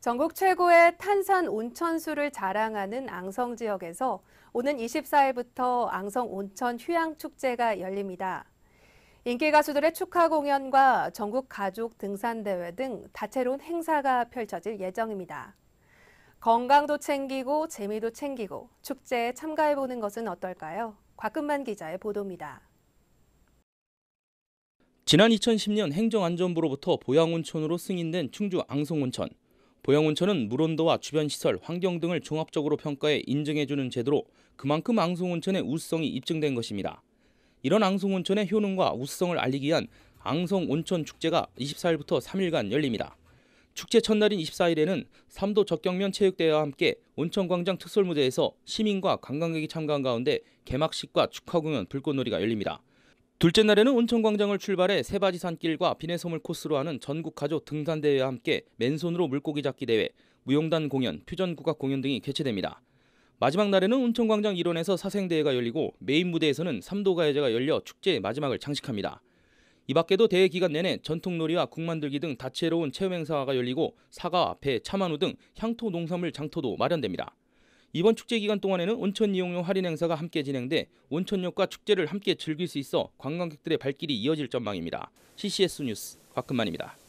전국 최고의 탄산 온천수를 자랑하는 앙성 지역에서 오는 24일부터 앙성 온천 휴양 축제가 열립니다. 인기 가수들의 축하 공연과 전국 가족 등산 대회 등 다채로운 행사가 펼쳐질 예정입니다. 건강도 챙기고 재미도 챙기고 축제에 참가해 보는 것은 어떨까요? 곽금만 기자의 보도입니다. 지난 2010년 행정안전부로부터 보양온천으로 승인된 충주 앙송온천. 보양온천은 물온도와 주변 시설, 환경 등을 종합적으로 평가해 인증해주는 제도로 그만큼 앙송온천의 우수성이 입증된 것입니다. 이런 앙송온천의 효능과 우수성을 알리기 위한 앙송온천 축제가 24일부터 3일간 열립니다. 축제 첫날인 24일에는 삼도 적경면 체육대회와 함께 온천광장 특설무대에서 시민과 관광객이 참가한 가운데 개막식과 축하 공연, 불꽃놀이가 열립니다. 둘째 날에는 온천광장을 출발해 세바지 산길과 비내소물 코스로 하는 전국 가족 등산 대회와 함께 맨손으로 물고기 잡기 대회, 무용단 공연, 퓨전 국악 공연 등이 개최됩니다. 마지막 날에는 온천광장 일원에서 사생대회가 열리고 메인 무대에서는 삼도가요제가 열려 축제의 마지막을 장식합니다. 이 밖에도 대회 기간 내내 전통놀이와 국 만들기 등 다채로운 체험 행사가 열리고 사과, 배, 참한우 등 향토 농산물 장터도 마련됩니다. 이번 축제 기간 동안에는 온천 이용료 할인 행사가 함께 진행돼 온천역과 축제를 함께 즐길 수 있어 관광객들의 발길이 이어질 전망입니다. CCS 뉴스 곽금만입니다.